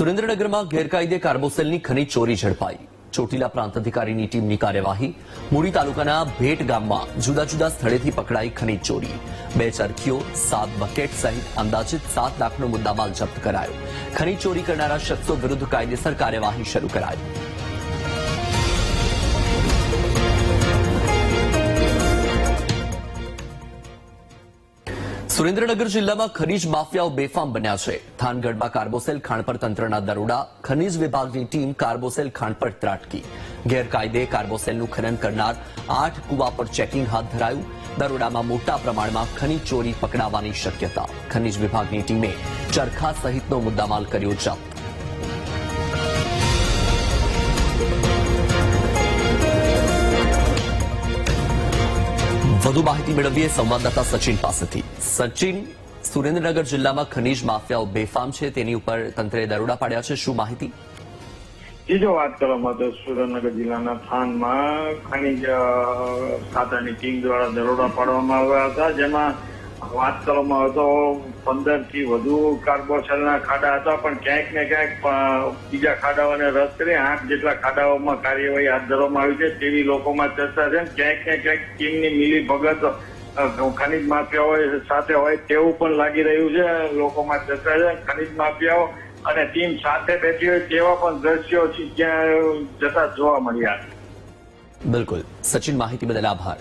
સુરેન્દ્રનગરમાં ગેરકાયદે કાર્બોસેલની ખનીજ ચોરી ઝડપાઈ. ચોટીલા પ્રાંત અધિકારીની ટીમની કાર્યવાહી. મૂડી તાલુકાના ભેટ ગામમાં જુદા જુદા સ્થળેથી પકડાઈ ખનીજ ચોરી. બે ચરખીઓ, સાત બકેટ સહિત અંદાજિત સાત લાખનો મુદ્દામાલ જપ્ત કરાયો. ખનીજ ચોરી કરનારા શખ્સો વિરુદ્ધ કાયદેસર કાર્યવાહી શરૂ કરાઈ. સુરેન્દ્રનગર જિલ્લામાં ખનીજ માફિયાઓ બેફામ બન્યા છે. થાનગઢમાં કાર્બોસેલ ખાણ તંત્રના દરોડા, ખનીજ વિભાગની ટીમ કાર્બોસેલ ખાણ ત્રાટકી. ગેરકાયદે કાર્બોસેલનું ખનન કરનાર આઠ કુવા પર ચેકિંગ હાથ ધરાયું. દરોડામાં મોટા પ્રમાણમાં ખનીજ ચોરી પકડાવાની શક્યતા. ખનીજ વિભાગની ટીમે ચરખા સહિતનો મુદ્દામાલ કર્યો જપ્ત. વધુ માહિતી મેળવીએ સંવાદદાતા સચિન પાસેથી. સચિન, સુરેન્દ્રનગર જિલ્લામાં ખનીજ માફિયાઓ બેફામ છે, તેની ઉપર તંત્રે દરોડા પાડ્યા છે, શું માહિતી? બીજો વાત કરવામાં તો સુરેન્દ્રનગર જિલ્લાના થાનમાં ખનીજ ખાતાની ટીમ દ્વારા દરોડા પાડવામાં આવ્યા હતા, જેમાં વાત કરવામાં આવે તો પંદરથી વધુ કાર્બોસેલના ખાડા હતા પણ ક્યાંક ને ક્યાંક બીજા ખાડાઓને રદ કરી આઠ જેટલા ખાડાઓમાં કાર્યવાહી હાથ ધરવામાં આવી છે તેવી લોકોમાં ચર્ચા છે. ક્યાંક ને ક્યાંક ટીમની મિલી ભગત અ, ખનીજ માફિયાઓ સાથે હોય તેવું પણ લાગી રહ્યું છે. લોકોમાં ચર્ચા છે ખનીજ માફિયાઓ અને ટીમ સાથે બેઠી હોય તેવા પણ દ્રશ્યો છે જ્યાં જતા જોવા મળ્યા. બિલકુલ. સચિન માહિતી બદલ આભાર.